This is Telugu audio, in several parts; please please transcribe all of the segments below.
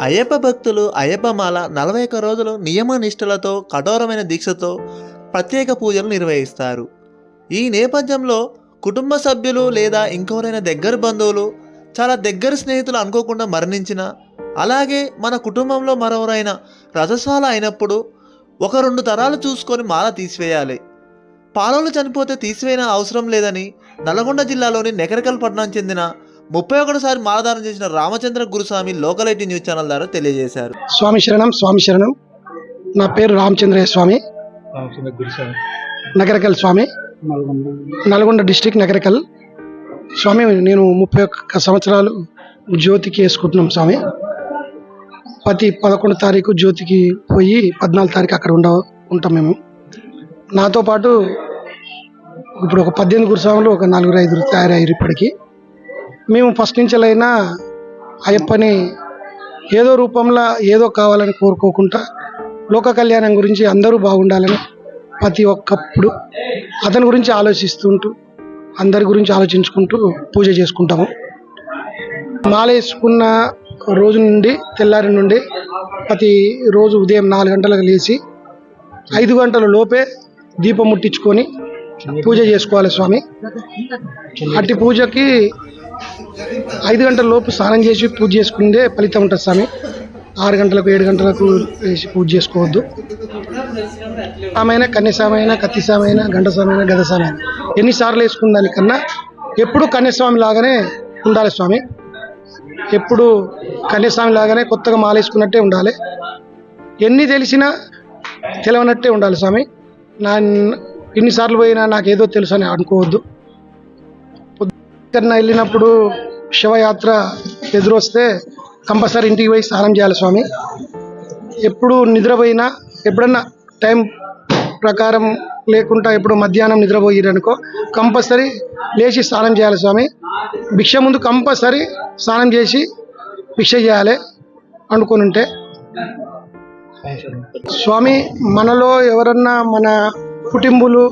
అయ్యప్ప భక్తులు అయ్యప్పమాల నలభై ఒక్క రోజులు నియమ నిష్ఠలతో కఠోరమైన దీక్షతో ప్రత్యేక పూజలు నిర్వహిస్తారు. ఈ నేపథ్యంలో కుటుంబ సభ్యులు లేదా ఇంకెవరైనా దగ్గర బంధువులు చాలా దగ్గర స్నేహితులు అనుకోకుండా మరణించిన అలాగే మన కుటుంబంలో మరెవరైనా రథశాల అయినప్పుడు ఒక రెండు తరాలు చూసుకొని మాల తీసివేయాలి. పాలలు చనిపోతే తీసివేయన అవసరం లేదని నల్గొండ జిల్లాలోని నెకరకల్ పట్టణం చెందిన ముప్పై ఒకటిసారి మాలదానం చేసిన Ramachandra Guruswami local IT news channel ద్వారా తెలియజేశారు. స్వామి శరణం స్వామి శరణం. నా పేరు రామచంద్రయ్య స్వామి. నగరకల్ స్వామి. నల్గొండ డిస్టిక్ నగరకల్. స్వామి నేను ముప్పై ఒక్క సంవత్సరాలు జ్యోతికి వేసుకుంటున్నాం స్వామి. ప్రతి పదకొండు తారీఖు జ్యోతికి పోయి పద్నాలుగు తారీఖు అక్కడ ఉండ ఉంటాం మేము. నాతో పాటు ఇప్పుడు ఒక పద్దెనిమిది గురుస్వాములు ఒక నలుగురు ఐదుగురు తయారయ్యారు ఇప్పటికి. మేము ఫస్ట్ నుంచి అయ్యప్పని ఏదో రూపంలో ఏదో కావాలని కోరుకోకుండా లోక కళ్యాణం గురించి అందరూ బాగుండాలని ప్రతి ఒక్కప్పుడు అతని గురించి ఆలోచిస్తుంటూ అందరి గురించి ఆలోచించుకుంటూ పూజ చేసుకుంటాము. మాల వేసుకున్న రోజు నుండి తెల్లారి నుండి ప్రతి రోజు ఉదయం నాలుగు గంటలకు లేచి ఐదు గంటల లోపే దీపం ముట్టించుకొని పూజ చేసుకోవాలి స్వామి. అట్టి పూజకి ఐదు గంటల లోపు స్నానం చేసి పూజ చేసుకుంటే ఫలితం ఉంటుంది స్వామి. ఆరు గంటలకు ఏడు గంటలకు వేసి పూజ చేసుకోవద్దు. సామైన కన్యసామైన కత్తిసామైన గంటసామైన గదసామైన ఎన్నిసార్లు వేసుకున్న దానికన్నా ఎప్పుడు కన్యస్వామి లాగానే ఉండాలి స్వామి. ఎప్పుడు కన్యస్వామి లాగానే కొత్తగా మాలేసుకున్నట్టే ఉండాలి. ఎన్ని తెలిసినా తెలవనట్టే ఉండాలి స్వామి. నా ఎన్నిసార్లు పోయినా నాకు ఏదో తెలుసు అని అనుకోవద్దు. ఎక్కడన్నా వెళ్ళినప్పుడు శివయాత్ర ఎదురొస్తే కంపల్సరీ ఇంటికి పోయి స్నానం చేయాలి స్వామి. ఎప్పుడు నిద్రపోయినా ఎప్పుడన్నా టైం ప్రకారం లేకుండా ఎప్పుడు మధ్యాహ్నం నిద్రపోయిరనుకో కంపల్సరీ లేచి స్నానం చేయాలి స్వామి. భిక్ష ముందు కంపల్సరీ స్నానం చేసి భిక్ష చేయాలి అనుకొని ఉంటే. స్వామి మనలో ఎవరన్నా మన కుటుంబులు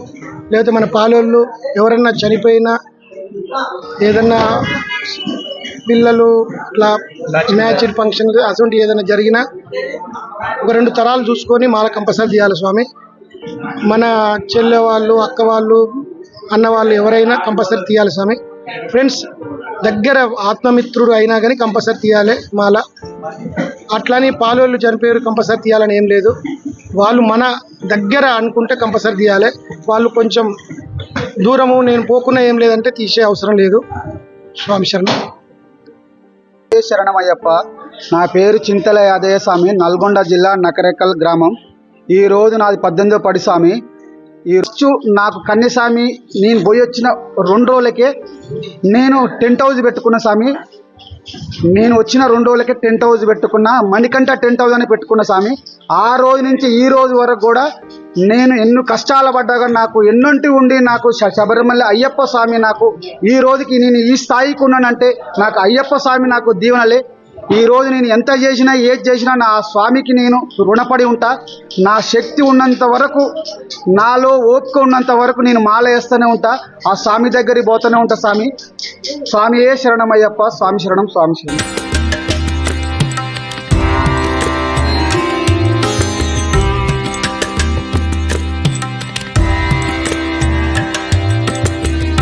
లేకపోతే మన పాలోళ్ళు ఎవరన్నా చనిపోయినా ఏదన్నా పిల్లలు ఇట్లా మ్యాచ్ ఫంక్షన్ అటువంటి ఏదైనా జరిగినా ఒక రెండు తరాలు చూసుకొని మాల కంపల్సరీ తీయాలి స్వామి. మన చెల్లె వాళ్ళు అక్క వాళ్ళు అన్న వాళ్ళు ఎవరైనా కంపల్సరీ తీయాలి స్వామి. ఫ్రెండ్స్ దగ్గర ఆత్మమిత్రుడు అయినా కానీ కంపల్సరీ తీయాలి మాల. అట్లానే పాలోళ్ళు చనిపోయారు కంపల్సరీ తీయాలని ఏం లేదు. వాళ్ళు మన దగ్గర అనుకుంటే కంపల్సరీ తీయాలి. వాళ్ళు కొంచెం దూరము నేను పోకున్నా ఏం లేదంటే తీసే అవసరం లేదు. స్వామి శరణం. శరణమయ్యప్ప. నా పేరు చింతల యాదయ్య స్వామి నల్గొండ జిల్లా నకరేకల్ గ్రామం. ఈ రోజు నాది పద్దెనిమిదో పడి స్వామి. ఈ రోజు నాకు కన్యస్వామి నేను పోయి వచ్చిన రెండు రోజులకే నేను టెంట్ హౌస్ పెట్టుకున్న స్వామి. నేను వచ్చిన రెండు రోజులకే టెంట్ హౌస్ పెట్టుకున్న మణికంఠ టెంట్ హౌస్ అని పెట్టుకున్న స్వామి ఆ రోజు నుంచి ఈ రోజు వరకు కూడా నేను ఎన్నో కష్టాలు పడ్డాగా నాకు ఎన్నంటి ఉండి నాకు శ- శబరిమల అయ్యప్ప స్వామి నాకు ఈ రోజుకి నేను ఈ స్థాయికి ఉన్నానంటే నాకు అయ్యప్ప స్వామి నాకు దీవెనలే. ఈ రోజు నేను ఎంత చేసినా ఏది చేసినా నా స్వామికి నేను రుణపడి ఉంటా. నా శక్తి ఉన్నంత వరకు నాలో ఓపిక ఉన్నంత వరకు నేను మాల వేస్తూనే ఉంటా. ఆ స్వామి దగ్గరికి పోతూనే ఉంటా స్వామి. స్వామియే శరణమయ్యప్ప స్వామి శరణం స్వామి శరణం.